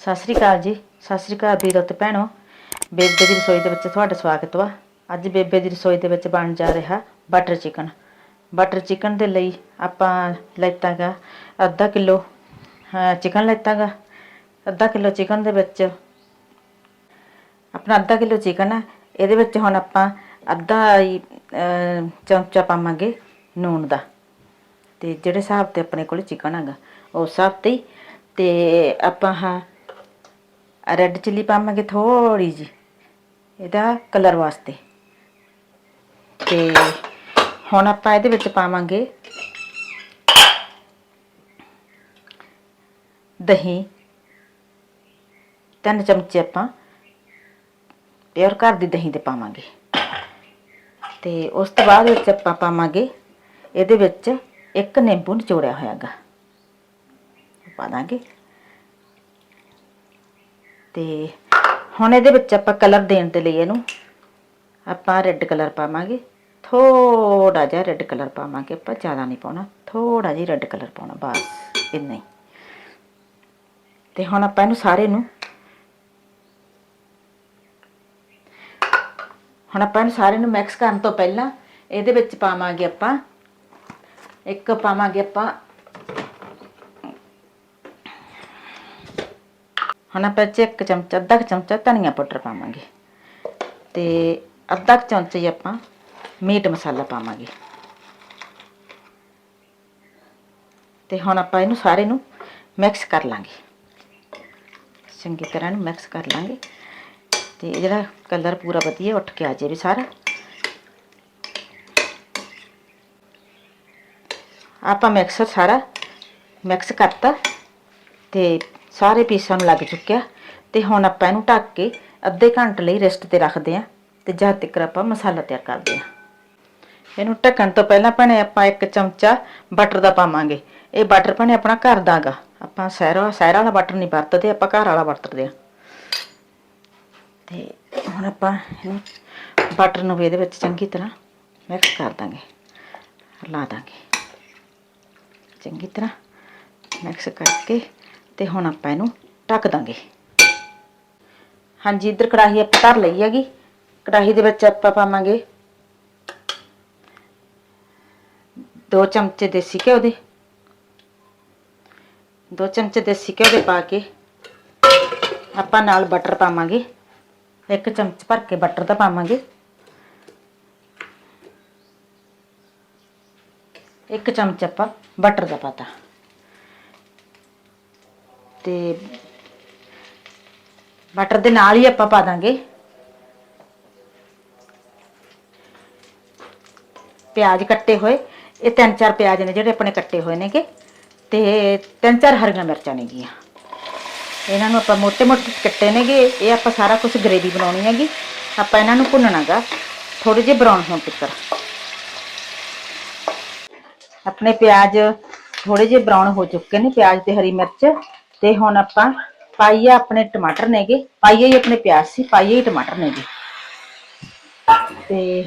ਸਤਿ ਸ੍ਰੀ ਅਕਾਲ ਜੀ। ਸਤਿ ਸ੍ਰੀ ਅਕਾਲ ਵੀਰੋ ਤੇ ਭੈਣੋ। ਬੇਬੇ ਦੀ ਰਸੋਈ ਦੇ ਵਿੱਚ ਤੁਹਾਡਾ ਸਵਾਗਤ ਵਾ। ਅੱਜ ਬੇਬੇ ਦੀ ਰਸੋਈ ਦੇ ਵਿੱਚ ਬਣ ਜਾ ਰਿਹਾ ਬਟਰ ਚਿਕਨ ਬਟਰ ਚਿਕਨ ਦੇ ਲਈ ਆਪਾਂ ਲੈਤਾਗਾ ਅੱਧਾ ਕਿਲੋ ਚਿਕਨ ਲੈਤਾਗਾ ਅੱਧਾ ਕਿਲੋ ਚਿਕਨ ਦੇ ਵਿੱਚ ਆਪਣਾ ਅੱਧਾ ਕਿਲੋ ਚਿਕਨ ਆ। ਇਹਦੇ ਵਿੱਚ ਹੁਣ ਆਪਾਂ ਅੱਧਾ ਚਮਚਾ ਪਾਵਾਂਗੇ ਨੂਣ ਦਾ। ਤੇ ਜਿਹੜੇ ਹਿਸਾਬ ਤੇ ਆਪਣੇ ਕੋਲ ਚਿਕਨ ਹੈਗਾ, ਉਸ ਹਿਸਾਬ ਤੇ ਹੀ। ਤੇ ਆਪਾਂ ਹਾਂ ਰੈੱਡ ਚਿੱਲੀ ਪਾਵਾਂਗੇ ਥੋੜੀ ਜੀ ਇਹਦਾ ਕਲਰ ਵਾਸਤੇ। ਤੇ ਹੁਣ ਆਪਾਂ ਇਹਦੇ ਵਿੱਚ ਪਾਵਾਂਗੇ ਦਹੀਂ। ਤਿੰਨ ਚਮਚੇ ਆਪਾਂ ਪਿਓਰ ਘਰ ਦੀ ਦਹੀਂ ਦੇ ਪਾਵਾਂਗੇ। ਤੇ ਉਸ ਤੋਂ ਬਾਅਦ ਵਿੱਚ ਆਪਾਂ ਪਾਵਾਂਗੇ ਇਹਦੇ ਵਿੱਚ ਇੱਕ ਨਿੰਬੂ ਨਿਚੋੜਿਆ ਹੋਇਆਗਾ। ਪਾ ਦਾਂਗੇ। ਤੇ ਹੁਣ ਇਹਦੇ ਵਿੱਚ ਆਪਾਂ ਕਲਰ ਦੇਣ ਦੇ ਲਈ ਇਹਨੂੰ ਆਪਾਂ ਰੈੱਡ ਕਲਰ ਪਾਵਾਂਗੇ। ਥੋੜਾ ਜਿਹਾ ਰੈੱਡ ਕਲਰ ਪਾਵਾਂਗੇ ਆਪਾਂ, ਜ਼ਿਆਦਾ ਨਹੀਂ ਪਾਉਣਾ। ਥੋੜਾ ਜਿਹਾ ਰੈੱਡ ਕਲਰ ਪਾਉਣਾ, ਬਸ ਇੰਨਾ ਹੀ। ਤੇ ਹੁਣ ਆਪਾਂ ਇਹਨੂੰ ਸਾਰੇ ਨੂੰ ਹੁਣ ਆਪਾਂ ਇਹਨੂੰ ਸਾਰੇ ਨੂੰ ਮਿਕਸ ਕਰਨ ਤੋਂ ਪਹਿਲਾਂ ਇਹਦੇ ਵਿੱਚ ਪਾਵਾਂਗੇ ਆਪਾਂ, ਇੱਕ ਪਾਵਾਂਗੇ ਆਪਾਂ ਹੁਣ ਆਪਾਂ 'ਚ ਇੱਕ ਚਮਚਾ, ਅੱਧਾ ਕੁ ਚਮਚਾ ਧਨੀਆ ਪਾਊਡਰ ਪਾਵਾਂਗੇ। ਤੇ ਅੱਧਾ ਕੁ ਚਮਚਾ ਹੀ ਆਪਾਂ ਮੀਟ ਮਸਾਲਾ ਪਾਵਾਂਗੇ। ਤੇ ਹੁਣ ਆਪਾਂ ਇਹਨੂੰ ਸਾਰੇ ਨੂੰ ਮਿਕਸ ਕਰ ਲਾਂਗੇ। ਚੰਗੀ ਤਰ੍ਹਾਂ ਨੂੰ ਮਿਕਸ ਕਰ ਲਾਂਗੇ। ਤੇ ਜਿਹੜਾ ਕਲਰ ਪੂਰਾ ਵਧੀਆ ਉੱਠ ਕੇ ਆ ਜਾਵੇ ਸਾਰਾ। ਆਪਾਂ ਮਿਕਸਰ ਸਾਰਾ ਮਿਕਸ ਕਰਤਾ। ਤੇ ਸਾਰੇ ਪੀਸਾਂ ਨੂੰ ਲੱਗ ਚੁੱਕਿਆ ਤੇ ਹੁਣ ਆਪਾਂ ਇਹਨੂੰ ਢੱਕ ਕੇ ਅੱਧੇ ਘੰਟੇ ਲਈ ਰੈਸਟ ਤੇ ਰੱਖਦੇ ਆਂ ਤੇ ਜਦ ਤੱਕ ਆਪਾਂ ਮਸਾਲਾ ਤਿਆਰ ਕਰਦੇ ਆਂ ਇਹਨੂੰ ਢੱਕਣ ਤੋਂ ਪਹਿਲਾਂ ਭਣੇ ਆਪਾਂ ਇੱਕ ਚਮਚਾ ਬਟਰ ਦਾ ਪਾਵਾਂਗੇ। ਇਹ ਬਟਰ ਭਣੇ ਆਪਣਾ ਘਰ ਦਾਗਾ ਆਪਾਂ ਸਹਿਰਾ ਸਹਿਰਾ ਵਾਲਾ ਬਟਰ ਨਹੀਂ ਵਰਤਦੇ, ਆਪਾਂ ਘਰ ਵਾਲਾ ਵਰਤਦੇ ਆਂ ਤੇ ਹੁਣ ਆਪਾਂ ਇਹਨੂੰ ਬਟਰ ਨੂੰ ਵੀ ਇਹਦੇ ਵਿੱਚ ਚੰਗੀ ਤਰ੍ਹਾਂ ਮਿਕਸ ਕਰ ਦਾਂਗੇ। ਲਾ ਦਾਂਗੇ। ਚੰਗੀ ਤਰ੍ਹਾਂ ਮਿਕਸ ਕਰਕੇ ਤੇ ਹੁਣ ਆਪਾਂ ਇਹਨੂੰ ਢੱਕ ਦਾਂਗੇ। ਹਾਂਜੀ, ਇੱਧਰ ਕੜਾਹੀ ਆਪਾਂ ਧਰ ਲਈ ਹੈਗੀ। ਕੜਾਹੀ ਦੇ ਵਿੱਚ ਆਪਾਂ ਪਾਵਾਂਗੇ ਦੋ ਚਮਚੇ ਦੇਸੀ ਘਿਓ ਦੇ। ਦੋ ਚਮਚੇ ਦੇਸੀ ਘਿਓ ਦੇ ਪਾ ਕੇ ਆਪਾਂ ਨਾਲ ਬਟਰ ਪਾਵਾਂਗੇ। ਇੱਕ ਚਮਚ ਭਰ ਕੇ ਬਟਰ ਦਾ ਪਾਵਾਂਗੇ। ਇੱਕ ਚਮਚ ਆਪਾਂ ਬਟਰ ਦਾ ਪਾਤਾ। ਤੇ ਬਟਰ ਦੇ ਨਾਲ ਹੀ ਆਪਾਂ ਪਾ ਦਾਂਗੇ। ਪਿਆਜ਼ ਕੱਟੇ ਹੋਏ। ਇਹ ਤਿੰਨ ਚਾਰ ਪਿਆਜ਼ ਨੇ ਜਿਹੜੇ ਆਪਣੇ ਕੱਟੇ ਹੋਏ ਨੇਗੇ। ਤੇ ਤਿੰਨ ਚਾਰ ਹਰੀਆਂ ਮਿਰਚਾਂ ਨੇ ਨੇਗੀਆਂ। ਇਹਨਾਂ ਨੂੰ ਆਪਾਂ ਮੋਟੇ ਮੋਟੇ ਕੱਟੇ ਨੇਗੇ। ਇਹ ਆਪਾਂ ਸਾਰਾ ਕੁਝ ਗ੍ਰੇਵੀ ਬਣਾਉਣੀ ਹੈਗੀ। ਆਪਾਂ ਇਹਨਾਂ ਨੂੰ ਭੁੰਨਣਾਗਾ। ਥੋੜੇ ਜਿਹਾ ਬਰਾਊਨ ਹੋਣ ਤੱਕ। ਆਪਣੇ ਪਿਆਜ਼ ਥੋੜੇ ਜਿਹਾ ਬਰਾਊਨ ਹੋ ਚੁੱਕੇ ਨੇ। ਪਿਆਜ਼ ਤੇ ਹਰੀ ਮਿਰਚ। ਤੇ ਹੁਣ ਆਪਾਂ ਪਾਈਏ ਆਪਣੇ ਟਮਾਟਰ ਨੇਗੇ, ਪਾਈਏ ਹੀ ਆਪਣੇ ਪਿਆਜ਼ ਸੀ, ਪਾਈਏ ਹੀ ਟਮਾਟਰ ਨੇਗੇ। ਤੇ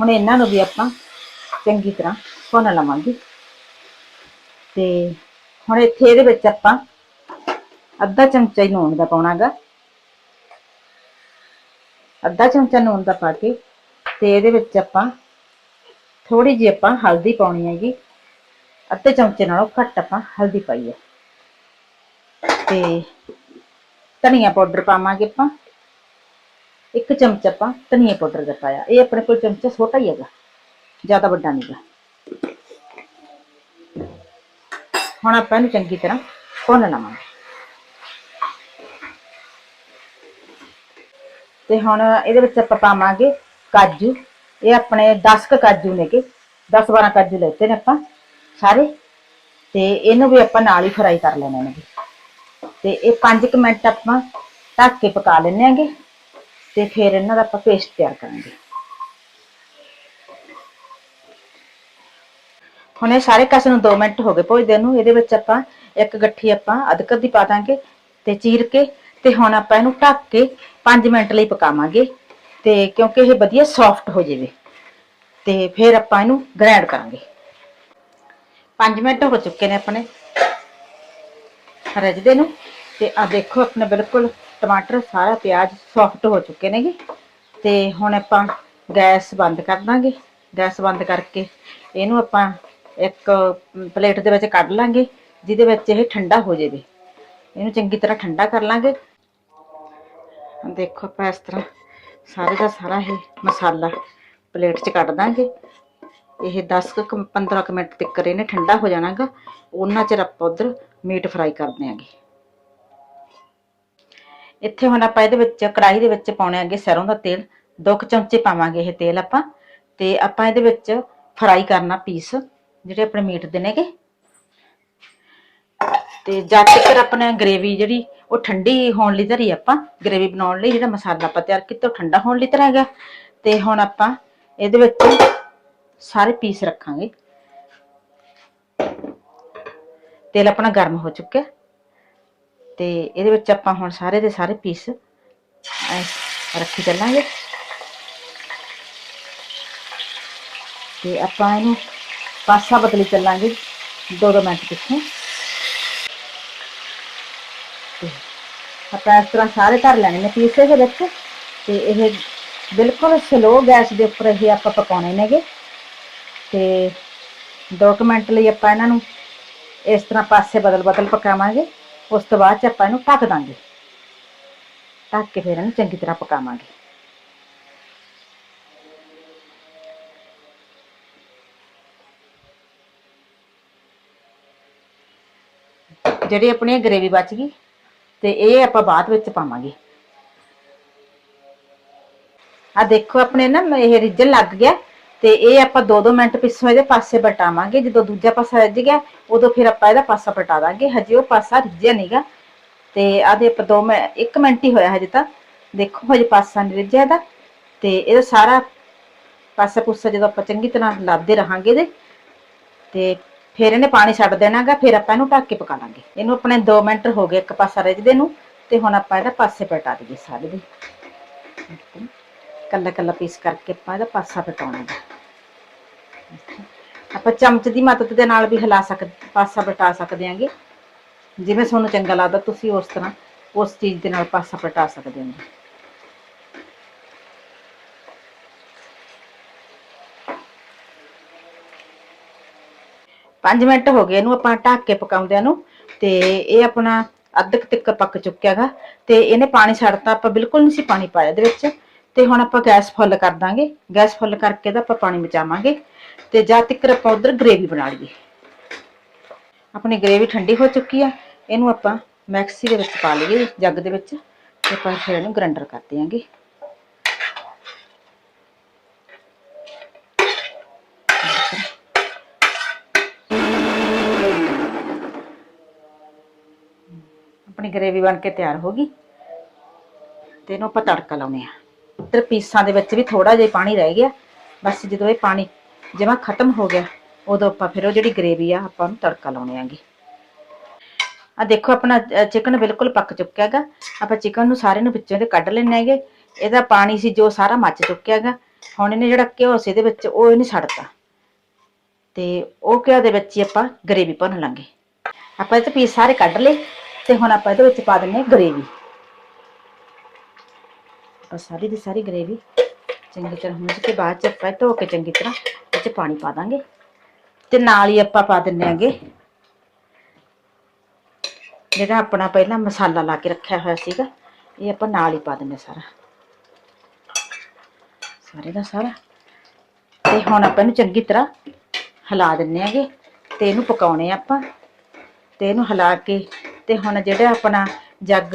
ਹੁਣ ਇਹਨਾਂ ਨੂੰ ਵੀ ਆਪਾਂ ਚੰਗੀ ਤਰ੍ਹਾਂ ਭੁੰਨ ਲਵਾਂਗੇ। ਤੇ ਹੁਣ ਇੱਥੇ ਇਹਦੇ ਵਿੱਚ ਆਪਾਂ ਅੱਧਾ ਚਮਚਾ ਹੀ ਨੂਣ ਦਾ ਪਾਉਣਾਗਾ। ਅੱਧਾ ਚਮਚਾ ਨੂਣ ਦਾ ਪਾ ਕੇ ਤੇ ਇਹਦੇ ਵਿੱਚ ਆਪਾਂ ਥੋੜੀ ਜਿਹੀ ਆਪਾਂ ਹਲਦੀ ਪਾਉਣੀ ਹੈਗੀ। ਅੱਧੇ ਚਮਚੇ ਨਾਲੋਂ ਘੱਟ ਆਪਾਂ ਹਲਦੀ ਪਾਈ ਹੈ ਤੇ ਧਨੀਆ ਪਾਊਡਰ ਪਾਵਾਂਗੇ ਆਪਾਂ। ਇੱਕ ਚਮਚ ਆਪਾਂ ਧਨੀਆ ਪਾਊਡਰ ਦਾ ਪਾਇਆ। ਇਹ ਆਪਣੇ ਕੋਲ ਚਮਚਾ ਛੋਟਾ ਹੀ ਹੈਗਾ, ਜ਼ਿਆਦਾ ਵੱਡਾ ਨਹੀਂਗਾ ਹੁਣ ਆਪਾਂ ਇਹਨੂੰ ਚੰਗੀ ਤਰ੍ਹਾਂ ਭੁੰਨ ਲਵਾਂਗੇ। ਤੇ ਹੁਣ ਇਹਦੇ ਵਿੱਚ ਆਪਾਂ ਪਾਵਾਂਗੇ ਕਾਜੂ। ਇਹ ਆਪਣੇ 10 ਕ ਕਾਜੂ ਨੇਗੇ 10 12 ਕਾਜੂ ਲੈਤੇ ਨੇ ਆਪਾਂ ਸਾਰੇ। ਤੇ ਇਹਨੂੰ ਵੀ ਆਪਾਂ ਨਾਲ ਹੀ ਫਰਾਈ ਕਰ ਲੈਣੇ ਨੇ ਤੇ ਇਹ 5 ਕੁ ਮਿੰਟ ਆਪਾਂ ਢੱਕ ਕੇ ਪਕਾ ਲੈਣੇ ਆਂਗੇ ਤੇ ਫਿਰ ਇਹਨਾਂ ਦਾ ਆਪਾਂ ਪੇਸਟ ਤਿਆਰ ਕਰਾਂਗੇ। ਹੁਣ ਇਹ ਸਾਰੇ ਕਸ ਨੂੰ 2 ਮਿੰਟ ਹੋ ਗਏ ਭੁੱਜਦੇ ਨੂੰ, ਇਹਦੇ ਵਿੱਚ ਆਪਾਂ ਇੱਕ ਗੱਠੀ ਆਪਾਂ ਅਦਰਕ ਦੀ ਪਾ ਦਾਂਗੇ ਤੇ ਚੀਰ ਕੇ ਤੇ ਹੁਣ ਆਪਾਂ ਇਹਨੂੰ ਢੱਕ ਕੇ 5 ਮਿੰਟ ਲਈ ਪਕਾਵਾਂਗੇ ਤੇ ਕਿਉਂਕਿ ਇਹ ਵਧੀਆ ਸੌਫਟ ਹੋ ਜਾਵੇ ਤੇ ਫਿਰ ਆਪਾਂ ਇਹਨੂੰ ਗ੍ਰਾਈਂਡ ਕਰਾਂਗੇ। 5 ਮਿੰਟ ਹੋ ਚੁੱਕੇ ਨੇ ਆਪਣੇ। ਰਜਦੇ ਨੂੰ। ਤੇ ਆ ਦੇਖੋ ਆਪਣੇ ਬਿਲਕੁਲ ਟਮਾਟਰ ਸਾਰਾ ਪਿਆਜ਼ ਸੌਫਟ ਹੋ ਚੁੱਕੇ ਨੇਗੇ। ਤੇ ਹੁਣ ਆਪਾਂ ਗੈਸ ਬੰਦ ਕਰ ਦਾਂਗੇ। ਗੈਸ ਬੰਦ ਕਰਕੇ ਇਹਨੂੰ ਆਪਾਂ ਇੱਕ ਪਲੇਟ ਦੇ ਵਿੱਚ ਕੱਢ ਲਾਂਗੇ, ਜਿਹਦੇ ਵਿੱਚ ਇਹ ਠੰਡਾ ਹੋ ਜਾਵੇ। ਇਹਨੂੰ ਚੰਗੀ ਤਰ੍ਹਾਂ ਠੰਡਾ ਕਰ ਲਾਂਗੇ। ਦੇਖੋ ਆਪਾਂ ਇਸ ਤਰ੍ਹਾਂ ਸਾਰੇ ਦਾ ਸਾਰਾ ਇਹ ਮਸਾਲਾ ਪਲੇਟ 'ਚ ਕੱਢ ਦਾਂਗੇ। ਇਹ 10 ਕੁ 15 ਕੁ ਮਿੰਟ ਤੱਕ ਇਹਨੇ ਠੰਡਾ ਹੋ ਜਾਣਾਗਾ। ਉਹਨਾਂ ਚਿਰ ਆਪਾਂ ਉਧਰ ਮੀਟ ਫਰਾਈ ਕਰਦੇ ਦਿਆਂਗੇ ਇੱਥੇ ਹੁਣ ਆਪਾਂ ਇਹਦੇ ਵਿੱਚ, ਕੜਾਹੀ ਦੇ ਵਿੱਚ ਪਾਉਣੇ ਆਗੇ ਸਰੋਂ ਦਾ ਤੇਲ। ਦੋ ਚਮਚੇ ਪਾਵਾਂਗੇ ਇਹ ਤੇਲ ਆਪਾਂ। ਤੇ ਆਪਾਂ ਇਹਦੇ ਵਿੱਚ ਫਰਾਈ ਕਰਨਾ ਪੀਸ, ਜਿਹੜੇ ਆਪਣੇ ਮੀਟ ਦੇ ਨੇਗੇ। ਤੇ ਜਦ ਤੱਕ ਆਪਣਾ ਗ੍ਰੇਵੀ ਜਿਹੜੀ, ਉਹ ਠੰਡੀ ਹੋਣ ਲਈ ਧਰੀ ਆਪਾਂ। ਗ੍ਰੇਵੀ ਬਣਾਉਣ ਲਈ ਜਿਹੜਾ ਮਸਾਲਾ ਆਪਾਂ ਤਿਆਰ ਕੀਤਾ, ਉਹ ਠੰਡਾ ਹੋਣ ਲਈ ਧਰਿਆ ਹੈਗਾ ਤੇ ਹੁਣ ਆਪਾਂ ਇਹਦੇ ਵਿੱਚ ਸਾਰੇ ਪੀਸ ਰੱਖਾਂਗੇ। ਤੇਲ ਆਪਣਾ ਗਰਮ ਹੋ ਚੁੱਕਿਆ ਤੇ ਇਹਦੇ ਵਿੱਚ ਆਪਾਂ ਹੁਣ ਸਾਰੇ ਦੇ ਸਾਰੇ ਪੀਸ ਰੱਖੀ ਚੱਲਾਂਗੇ। ਤੇ ਆਪਾਂ ਇਹਨੂੰ ਪਾਸਾ ਬਦਲੀ ਚੱਲਾਂਗੇ। ਦੋ ਦੋ ਮਿੰਟ ਪਿੱਛੇ। ਆਪਾਂ ਇਸ ਤਰ੍ਹਾਂ ਸਾਰੇ ਧਰ ਲੈਣੇ ਨੇ ਪੀਸੇ ਦੇ ਵਿੱਚ। ਤੇ ਇਹ ਬਿਲਕੁਲ ਸਲੋ ਗੈਸ ਦੇ ਉੱਪਰ ਇਹ ਆਪਾਂ ਪਕਾਉਣੇ ਨੇਗੇ। ਤੇ 2 ਮਿੰਟ ਲਈ ਆਪਾਂ ਇਹਨਾਂ ਨੂੰ ਇਸ ਤਰ੍ਹਾਂ ਪਾਸੇ ਬਦਲ ਬਦਲ ਪਕਾਵਾਂਗੇ, ਉਸ ਤੋਂ ਬਾਅਦ ਚ ਆਪਾਂ ਇਹਨੂੰ ਢੱਕ ਦਾਂਗੇ। ਢੱਕ ਕੇ ਫਿਰ ਇਹਨੂੰ ਚੰਗੀ ਤਰ੍ਹਾਂ ਪਕਾਵਾਂਗੇ। ਜਿਹੜੀ ਆਪਣੀ ਗਰੇਵੀ ਬਚ ਗਈ, ਤੇ ਇਹ ਆਪਾਂ ਬਾਅਦ ਵਿੱਚ ਪਾਵਾਂਗੇ। ਆ ਦੇਖੋ ਆਪਣੇ ਨਾ, ਇਹ ਰਿੱਝਣ ਲੱਗ ਗਿਆ। ਤੇ ਇਹ ਆਪਾਂ 2-2 ਮਿੰਟ ਪਿੱਛੋਂ ਇਹਦੇ ਪਾਸੇ ਬਟਾਵਾਂਗੇ, ਜਦੋਂ ਦੂਜਾ ਪਾਸਾ ਰਿੱਝ ਗਿਆ, ਉਦੋਂ ਫਿਰ ਆਪਾਂ ਇਹਦਾ ਪਾਸਾ ਪਟਾ ਦਾਂਗੇ। ਹਜੇ ਉਹ ਪਾਸਾ ਰਿੱਝਿਆ ਨਹੀਂਗਾ ਤੇ ਆਦੇ ਆਪਾਂ 2 ਮਿੰਟ 1 ਮਿੰਟ ਹੀ ਹੋਇਆ ਹਜੇ ਤਾਂ। ਦੇਖੋ, ਹਜੇ ਪਾਸਾ ਨਹੀਂ ਰਿੱਝਿਆ ਇਹਦਾ। ਤੇ ਇਹਦਾ ਸਾਰਾ ਪਾਸਾ ਪੂਸਾ ਜਦੋਂ ਆਪਾਂ ਚੰਗੀ ਤਰ੍ਹਾਂ ਲਾਦੇ ਰਹਾਂਗੇ ਇਹਦੇ, ਤੇ ਫਿਰ ਇਹਨੇ ਪਾਣੀ ਛੱਡ ਦੇਣਾਗਾ ਫਿਰ ਆਪਾਂ ਇਹਨੂੰ ਢੱਕ ਕੇ ਪਕਾ ਲਾਂਗੇ। ਇਹਨੂੰ ਆਪਣੇ 2 ਮਿੰਟ ਹੋ ਗਏ ਇੱਕ ਪਾਸਾ ਰਿੱਝਦੇ ਨੂੰ, ਤੇ ਹੁਣ ਆਪਾਂ ਇਹਦਾ ਪਾਸੇ ਪਲਟਾ ਦਈਏ ਸਾਰੇ ਦੇ। ਕੱਲਾ ਕੱਲਾ ਪੀਸ ਕਰਕੇ ਆਪਾਂ ਇਹਦਾ ਪਾਸਾ ਪਟਾਉਣਾ ਹੈ। ਆਪਾਂ ਚਮਚ ਦੀ ਮਦਦ ਦੇ ਨਾਲ ਵੀ ਹਿਲਾ ਸਕਦੇ ਪਾਸਾ ਪਟਾ ਸਕਦੇ ਆਂਗੇ ਜਿਵੇਂ ਤੁਹਾਨੂੰ ਚੰਗਾ ਲੱਗਦਾ ਤੁਸੀਂ ਉਸ ਤਰ੍ਹਾਂ ਉਸ ਚੀਜ਼ ਦੇ ਨਾਲ ਪਾਸਾ ਪਟਾ ਸਕਦੇ ਹੋ। ਪੰਜ ਮਿੰਟ ਹੋ ਗਏ ਇਹਨੂੰ ਆਪਾਂ ਢੱਕ ਕੇ ਪਕਾਉਂਦਿਆਂ ਨੂੰ ਤੇ ਇਹ ਆਪਣਾ ਅੱਧਕ ਕੁ ਤੱਕ ਪੱਕ ਚੁੱਕਿਆਗਾ ਤੇ ਇਹਨੇ ਪਾਣੀ ਛੱਡਤਾ, ਆਪਾਂ ਬਿਲਕੁਲ ਨਹੀਂ ਸੀ ਪਾਣੀ ਪਾਇਆ ਇਹਦੇ ਵਿੱਚ। ਤੇ ਹੁਣ ਆਪਾਂ ਗੈਸ ਫੁੱਲ ਕਰ ਦਾਂਗੇ। ਗੈਸ ਫੁੱਲ ਕਰਕੇ ਤਾਂ ਆਪਾਂ ਪਾਣੀ ਮਚਾਵਾਂਗੇ ਤੇ ਜਦ ਤੱਕ ਆਪਾਂ ਉਧਰ ਗ੍ਰੇਵੀ ਬਣਾ ਲਈਏ। ਆਪਣੀ ਗ੍ਰੇਵੀ ਠੰਡੀ ਹੋ ਚੁੱਕੀ ਆ। ਇਹਨੂੰ ਆਪਾਂ ਮੈਕਸੀ ਦੇ ਵਿੱਚ ਪਾ ਲਈਏ ਜੱਗ ਦੇ ਵਿੱਚ ਤੇ ਆਪਾਂ ਫਿਰ ਇਹਨੂੰ ਗ੍ਰਾਈਂਡਰ ਕਰ ਦਿਆਂਗੇ। ਆਪਣੀ ਗ੍ਰੇਵੀ ਬਣ ਕੇ ਤਿਆਰ ਹੋ ਗਈ। ਤੇ ਇਹਨੂੰ ਆਪਾਂ ਤੜਕਾ ਲਾਉਨੇ ਆ। ਇੱਧਰ ਪੀਸਾਂ ਦੇ ਵਿੱਚ ਵੀ ਥੋੜਾ ਜਿਹਾ ਪਾਣੀ ਰਹਿ ਗਿਆ। ਬਸ ਜਦੋਂ ਇਹ ਪਾਣੀ ਜਮਾ ਖਤਮ ਹੋ ਗਿਆ, ਉਦੋਂ ਆਪਾਂ ਫਿਰ ਉਹ ਜਿਹੜੀ ਗ੍ਰੇਵੀ ਆ, ਆਪਾਂ ਨੂੰ ਤੜਕਾ ਲਾਉਣੇ ਆਂਗੇ। ਆ ਦੇਖੋ ਆਪਣਾ ਚਿਕਨ ਬਿਲਕੁਲ ਪੱਕ ਚੁੱਕਿਆ ਹੈਗਾ। ਆਪਾਂ ਚਿਕਨ ਨੂੰ ਸਾਰੇ ਨੂੰ ਵਿੱਚੋਂ ਦੇ ਕੱਢ ਲੈਣੇ ਹੈਗੇ। ਇਹਦਾ ਪਾਣੀ ਸੀ ਜੋ ਸਾਰਾ ਮੱਚ ਚੁੱਕਿਆ ਹੈਗਾ। ਹੁਣ ਇਹਨੇ ਜਿਹੜਾ ਘਿਓ ਸੀ ਇਹਦੇ ਵਿੱਚ ਉਹ ਇਹਨੇ ਛੱਡਤਾ। ਤੇ ਉਹ ਘਿਓ ਦੇ ਵਿੱਚ ਹੀ ਆਪਾਂ ਗਰੇਵੀ ਭਰਨ ਲਾਂਗੇ। ਆਪਾਂ ਇਹ ਤੇ ਪੀਸ ਸਾਰੇ ਕੱਢ ਲਏ ਤੇ ਹੁਣ ਆਪਾਂ ਇਹਦੇ ਵਿੱਚ ਪਾ ਦਿੰਨੇ ਗਰੇਵੀ। ਆਪਾਂ ਸਾਰੀ ਦੀ ਸਾਰੀ ਗ੍ਰੇਵੀ ਚੰਗੀ ਤਰ੍ਹਾਂ ਹੁੰਜ ਕੇ ਬਾਅਦ ਚ ਆਪਾਂ ਧੋ ਕੇ ਚੰਗੀ ਤਰ੍ਹਾਂ ਇਹ ਚ ਪਾਣੀ ਪਾ ਦਾਂਗੇ। ਤੇ ਨਾਲ ਹੀ ਆਪਾਂ ਪਾ ਦਿੰਨੇ ਆਂਗੇ ਜਿਹੜਾ ਆਪਣਾ ਪਹਿਲਾਂ ਮਸਾਲਾ ਲਾ ਕੇ ਰੱਖਿਆ ਹੋਇਆ ਸੀਗਾ, ਇਹ ਆਪਾਂ ਨਾਲ ਹੀ ਪਾ ਦਿੰਨੇ ਸਾਰਾ। ਸਾਰੇ ਦਾ ਸਾਰਾ। ਤੇ ਹੁਣ ਆਪਾਂ ਇਹਨੂੰ ਚੰਗੀ ਤਰ੍ਹਾਂ ਹਿਲਾ ਦਿੰਨੇ ਆਂਗੇ ਤੇ ਇਹਨੂੰ ਪਕਾਉਣੇ ਆਪਾਂ। ਤੇ ਇਹਨੂੰ ਹਿਲਾ ਕੇ ਤੇ ਹੁਣ ਜਿਹੜਾ ਆਪਣਾ ਜੱਗ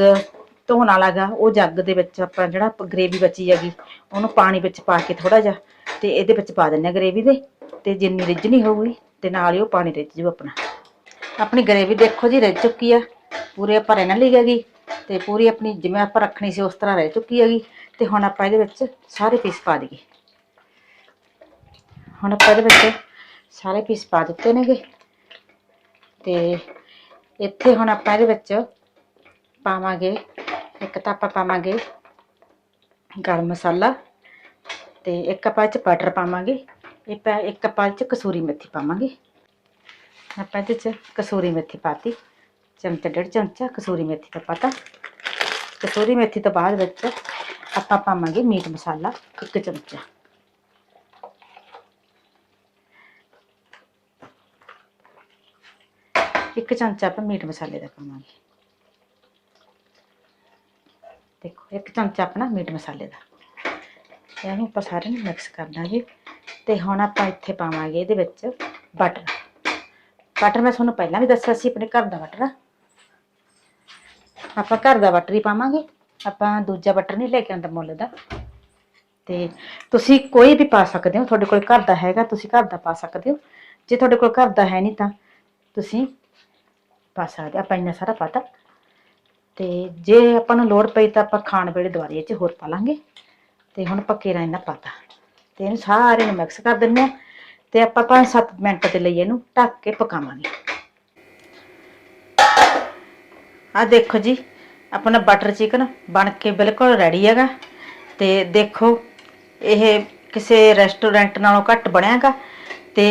ਧੋਣ ਵਾਲਾਗਾ ਉਹ ਜੱਗ ਦੇ ਵਿੱਚ ਆਪਾਂ ਜਿਹੜਾ ਗ੍ਰੇਵੀ ਬਚੀ ਹੈਗੀ, ਉਹਨੂੰ ਪਾਣੀ ਵਿੱਚ ਪਾ ਕੇ ਥੋੜਾ ਜਿਹਾ ਤੇ ਇਹਦੇ ਵਿੱਚ ਪਾ ਦਿੰਨੇ ਆ ਗ੍ਰੇਵੀ ਦੇ, ਤੇ ਜਿੰਨੀ ਰਿੱਝਣੀ ਹੋਊਗੀ, ਤੇ ਨਾਲ ਹੀ ਉਹ ਪਾਣੀ ਰਿੱਝ ਜੂ ਆਪਣਾ। ਆਪਣੀ ਗ੍ਰੇਵੀ ਦੇਖੋ ਜੀ, ਰਿੱਝ ਚੁੱਕੀ ਆ, ਪੂਰੇ ਆਪਾਂ ਰਹਿਣ ਲਈ ਹੈਗੀ, ਤੇ ਪੂਰੀ ਆਪਣੀ ਜਿਵੇਂ ਆਪਾਂ ਰੱਖਣੀ ਸੀ ਉਸ ਤਰ੍ਹਾਂ ਰਹਿ ਚੁੱਕੀ ਹੈਗੀ, ਤੇ ਹੁਣ ਆਪਾਂ ਇਹਦੇ ਵਿੱਚ ਸਾਰੇ ਪੀਸ ਪਾ ਦਈਏ। ਹੁਣ ਆਪਾਂ ਇਹਦੇ ਵਿੱਚ ਸਾਰੇ ਪੀਸ ਪਾ ਦਿੱਤੇ ਨੇਗੇ, ਤੇ ਇੱਥੇ ਹੁਣ ਆਪਾਂ ਇਹਦੇ ਵਿੱਚ ਪਾਵਾਂਗੇ ਇੱਕ ਤਾਂ ਆਪਾਂ ਪਾਵਾਂਗੇ ਗਰਮ ਮਸਾਲਾ ਤੇ ਇੱਕ ਆਪਾਂ ਇਹ ਚ ਬਟਰ ਪਾਵਾਂਗੇ। ਇਹ ਪਾ ਇੱਕ ਆਪਾਂ ਚ ਕਸੂਰੀ ਮੇਥੀ ਪਾਵਾਂਗੇ। ਆਪਾਂ ਇਹਦੇ ਚ ਕਸੂਰੀ ਮੇਥੀ ਪਾਤੀ। ਚਮਚਾ, ਡੇਢ ਚਮਚਾ ਕਸੂਰੀ ਮੇਥੀ ਦਾ ਪਤਾ। ਕਸੂਰੀ ਮੇਥੀ ਤੋਂ ਬਾਅਦ ਵਿੱਚ ਆਪਾਂ ਪਾਵਾਂਗੇ ਮੀਟ ਮਸਾਲਾ, ਇੱਕ ਚਮਚਾ। ਇੱਕ ਚਮਚਾ ਆਪਾਂ ਮੀਟ ਮਸਾਲੇ ਦਾ ਪਾਵਾਂਗੇ। ਦੇਖੋ, ਇੱਕ ਚਮਚਾ ਆਪਣਾ ਮੀਟ ਮਸਾਲੇ ਦਾ। ਇਹਨੂੰ ਆਪਾਂ ਸਾਰੇ ਨੂੰ ਮਿਕਸ ਕਰ ਦਾਂਗੇ। ਤੇ ਹੁਣ ਆਪਾਂ ਇੱਥੇ ਪਾਵਾਂਗੇ ਇਹਦੇ ਵਿੱਚ ਬਟਰ ਬਟਰ ਮੈਂ ਤੁਹਾਨੂੰ ਪਹਿਲਾਂ ਵੀ ਦੱਸਿਆ ਸੀ, ਆਪਣੇ ਘਰ ਦਾ ਬਟਰ ਆਪਾਂ ਘਰ ਦਾ ਬਟਰ ਹੀ ਪਾਵਾਂਗੇ। ਆਪਾਂ ਦੂਜਾ ਬਟਰ ਨਹੀਂ ਲੈ ਕੇ ਆਉਂਦਾ ਮੁੱਲ ਦਾ। ਤੇ ਤੁਸੀਂ ਕੋਈ ਵੀ ਪਾ ਸਕਦੇ ਹੋ, ਤੁਹਾਡੇ ਕੋਲ ਘਰ ਦਾ ਹੈਗਾ, ਤੁਸੀਂ ਘਰ ਦਾ ਪਾ ਸਕਦੇ ਹੋ। ਜੇ ਤੁਹਾਡੇ ਕੋਲ ਘਰ ਦਾ ਹੈ ਨਹੀਂ ਤਾਂ ਤੁਸੀਂ ਪਾ ਸਕਦੇ, ਆਪਾਂ ਇੰਨਾ ਸਾਰਾ ਪਾਤਾ ਤੇ ਜੇ ਆਪਾਂ ਨੂੰ ਲੋੜ ਪਈ ਤਾਂ ਆਪਾਂ ਖਾਣ ਵੇਲੇ ਦੁਬਾਰੇ ਇਹ ਚ ਹੋਰ ਪਾ ਲਾਂਗੇ। ਤੇ ਹੁਣ ਪੱਕੇ ਰਾਂ ਇਹਨਾਂ ਪਾਤਾ ਤੇ ਇਹਨੂੰ ਸਾਰੇ ਨੂੰ ਮਿਕਸ ਕਰ ਦਿੰਦੇ ਆ ਤੇ ਆਪਾਂ 5-7 ਮਿੰਟ ਦੇ ਲਈ ਇਹਨੂੰ ਢੱਕ ਕੇ ਪਕਾਵਾਂਗੇ। ਆ ਦੇਖੋ ਜੀ, ਆਪਣਾ ਬਟਰ ਚਿਕਨ ਬਣ ਕੇ ਬਿਲਕੁਲ ਰੈਡੀ ਹੈਗਾ। ਤੇ ਦੇਖੋ, ਇਹ ਕਿਸੇ ਰੈਸਟੋਰੈਂਟ ਨਾਲੋਂ ਘੱਟ ਬਣਿਆਗਾ ਤੇ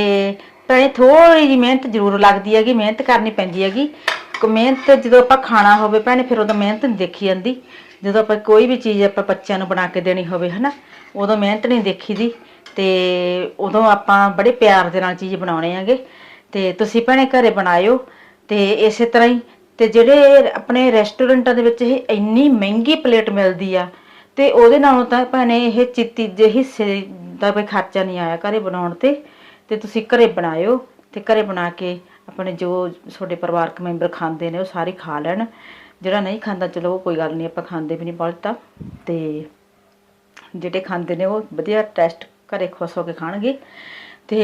ਪਰ ਥੋੜੀ ਜਿਹੀ ਮਿਹਨਤ ਜ਼ਰੂਰ ਲੱਗਦੀ ਹੈਗੀ, ਮਿਹਨਤ ਕਰਨੀ ਪੈਂਦੀ ਹੈਗੀ। ਕ- ਮਿਹਨਤ ਜਦੋਂ ਆਪਾਂ ਖਾਣਾ ਹੋਵੇ ਭੈਣੇ, ਫਿਰ ਉਦੋਂ ਮਿਹਨਤ ਨਹੀਂ ਦੇਖੀ ਜਾਂਦੀ। ਜਦੋਂ ਆਪਾਂ ਕੋਈ ਵੀ ਚੀਜ਼ ਆਪਾਂ ਬੱਚਿਆਂ ਨੂੰ ਬਣਾ ਕੇ ਦੇਣੀ ਹੋਵੇ, ਹਨਾ, ਉਦੋਂ ਮਿਹਨਤ ਨਹੀਂ ਦੇਖੀਦੀ ਤੇ ਉਦੋਂ ਆਪਾਂ ਬੜੇ ਪਿਆਰ ਦੇ ਨਾਲ ਚੀਜ਼ ਬਣਾਉਣੇ ਹੈਗੇ ਤੇ ਤੁਸੀਂ ਭੈਣੇ ਘਰੇ ਬਣਾਇਓ ਤੇ ਇਸੇ ਤਰ੍ਹਾਂ ਹੀ, ਤੇ ਜਿਹੜੇ ਆਪਣੇ ਰੈਸਟੋਰੈਂਟਾਂ ਦੇ ਵਿੱਚ ਇਹ ਇੰਨੀ ਮਹਿੰਗੀ ਪਲੇਟ ਮਿਲਦੀ ਆ, ਤੇ ਉਹਦੇ ਨਾਲੋਂ ਤਾਂ ਭੈਣੇ ਇਹ ਚਿੱਤੀ ਜੇ ਹਿੱਸੇ ਦਾ ਕੋਈ ਖਰਚਾ ਨਹੀਂ ਆਇਆ ਘਰੇ ਬਣਾਉਣ ਤੇ। ਤੇ ਤੁਸੀਂ ਘਰੇ ਬਣਾਇਓ ਤੇ ਘਰੇ ਬਣਾ ਕੇ ਆਪਣੇ ਜੋ ਤੁਹਾਡੇ ਪਰਿਵਾਰਕ ਮੈਂਬਰ ਖਾਂਦੇ ਨੇ, ਉਹ ਸਾਰੇ ਖਾ ਲੈਣ। ਜਿਹੜਾ ਨਹੀਂ ਖਾਂਦਾ, ਚਲੋ ਉਹ ਕੋਈ ਗੱਲ ਨਹੀਂ, ਆਪਾਂ ਖਾਂਦੇ ਵੀ ਨਹੀਂ ਬਹੁਤਾ ਤੇ ਜਿਹੜੇ ਖਾਂਦੇ ਨੇ, ਉਹ ਵਧੀਆ ਟੈਸਟ ਘਰੇ ਖੁਸ਼ ਹੋ ਕੇ ਖਾਣਗੇ। ਤੇ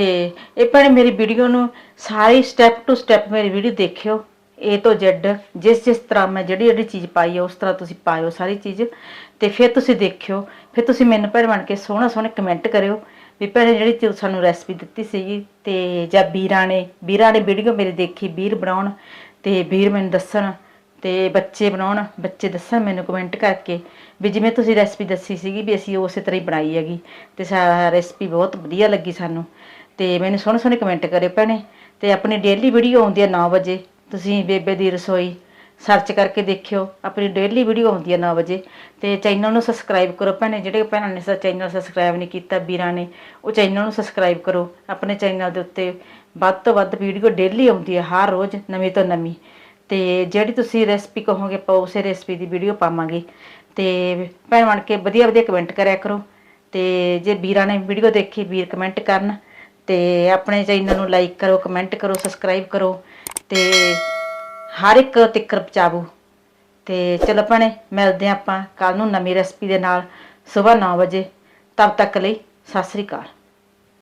ਇਹ ਭੈਣੇ ਮੇਰੀ ਵੀਡੀਓ ਨੂੰ ਸਾਰੀ ਸਟੈਪ ਟੂ ਸਟੈਪ ਮੇਰੀ ਵੀਡੀਓ ਦੇਖਿਓ। A ਤੋਂ Z, ਜਿਸ ਜਿਸ ਤਰ੍ਹਾਂ ਮੈਂ ਜਿਹੜੀ ਜਿਹੜੀ ਚੀਜ਼ ਪਾਈ ਹੈ ਉਸ ਤਰ੍ਹਾਂ ਤੁਸੀਂ ਪਾਇਓ ਸਾਰੀ ਚੀਜ਼। ਤੇ ਫਿਰ ਤੁਸੀਂ ਦੇਖਿਓ, ਫਿਰ ਤੁਸੀਂ ਮੈਨੂੰ ਭੈਣ ਬਣ ਕੇ ਸੋਹਣਾ ਸੋਹਣੇ ਕਮੈਂਟ ਕਰਿਓ। ਵੀ ਭੈਣੇ ਜਿਹੜੀ ਤੁਸੀਂ ਸਾਨੂੰ ਰੈਸਪੀ ਦਿੱਤੀ ਸੀਗੀ ਤੇ ਜਾਂ ਵੀਰਾਂ ਨੇ ਵੀਰਾਂ ਨੇ ਵੀਡੀਓ ਮੇਰੀ ਦੇਖੀ ਵੀਰ ਬਣਾਉਣ ਤੇ ਵੀਰ ਮੈਨੂੰ ਦੱਸਣ ਤੇ ਬੱਚੇ ਬਣਾਉਣ, ਬੱਚੇ ਦੱਸਣ ਮੈਨੂੰ ਕਮੈਂਟ ਕਰਕੇ ਵੀ ਜਿਵੇਂ ਤੁਸੀਂ ਰੈਸਪੀ ਦੱਸੀ ਸੀਗੀ ਵੀ ਅਸੀਂ ਉਸੇ ਤਰ੍ਹਾਂ ਹੀ ਬਣਾਈ ਹੈਗੀ ਤੇ ਸਾ ਰੈਸਪੀ ਬਹੁਤ ਵਧੀਆ ਲੱਗੀ ਸਾਨੂੰ ਤੇ ਮੈਨੂੰ ਸੋਹਣੇ ਸੋਹਣੇ ਕਮੈਂਟ ਕਰਿਓ ਭੈਣੇ ਤੇ ਆਪਣੀ ਡੇਲੀ ਵੀਡੀਓ ਆਉਂਦੀ ਹੈ 9 ਵਜੇ, ਤੁਸੀਂ ਬੇਬੇ ਦੀ ਰਸੋਈ ਸਰਚ ਕਰਕੇ ਦੇਖਿਓ। ਆਪਣੀ ਡੇਲੀ ਵੀਡੀਓ ਆਉਂਦੀ ਹੈ 9 ਵਜੇ। ਤੇ ਚੈਨਲ ਨੂੰ ਸਬਸਕ੍ਰਾਈਬ ਕਰੋ ਭੈਣੇ। ਜਿਹੜੇ ਭੈਣਾਂ ਨੇ ਸਾ ਚੈਨਲ ਸਬਸਕ੍ਰਾਈਬ ਨਹੀਂ ਕੀਤਾ, ਵੀਰਾਂ ਨੇ, ਉਹ ਚੈਨਲ ਨੂੰ ਸਬਸਕ੍ਰਾਈਬ ਕਰੋ। ਆਪਣੇ ਚੈਨਲ ਦੇ ਉੱਤੇ ਵੱਧ ਤੋਂ ਵੱਧ ਵੀਡੀਓ ਡੇਲੀ ਆਉਂਦੀ ਹੈ ਹਰ ਰੋਜ਼, ਨਵੀਂ ਤੋਂ ਨਵੀਂ। ਤੇ ਜਿਹੜੀ ਤੁਸੀਂ ਰੈਸਪੀ ਕਹੋਗੇ, ਆਪਾਂ ਉਸੇ ਰੈਸਪੀ ਦੀ ਵੀਡੀਓ ਪਾਵਾਂਗੇ। ਤੇ ਭੈਣ ਬਣ ਕੇ ਵਧੀਆ ਵਧੀਆ ਕਮੈਂਟ ਕਰਿਆ ਕਰੋ। ਤੇ ਜੇ ਵੀਰਾਂ ਨੇ ਵੀਡੀਓ ਦੇਖੀ, ਵੀਰ ਕਮੈਂਟ ਕਰਨ। ਤੇ ਆਪਣੇ ਚੈਨਲ ਨੂੰ ਲਾਈਕ ਕਰੋ ਕਮੈਂਟ ਕਰੋ ਸਬਸਕ੍ਰਾਈਬ ਕਰੋ। ਤੇ ਹਰ ਇੱਕ ਤਿੱਕਰ ਪਹੁੰਚਾਵੋ ਤੇ ਚਲੋ ਭੈਣੇ, ਮਿਲਦੇ ਹਾਂ ਆਪਾਂ ਕੱਲ ਨੂੰ ਨਵੀਂ ਰੈਸਪੀ ਦੇ ਨਾਲ ਸਵੇਰ 9 ਵਜੇ। ਤਬ ਤੱਕ ਲਈ ਸਤਿ ਸ੍ਰੀ ਅਕਾਲ।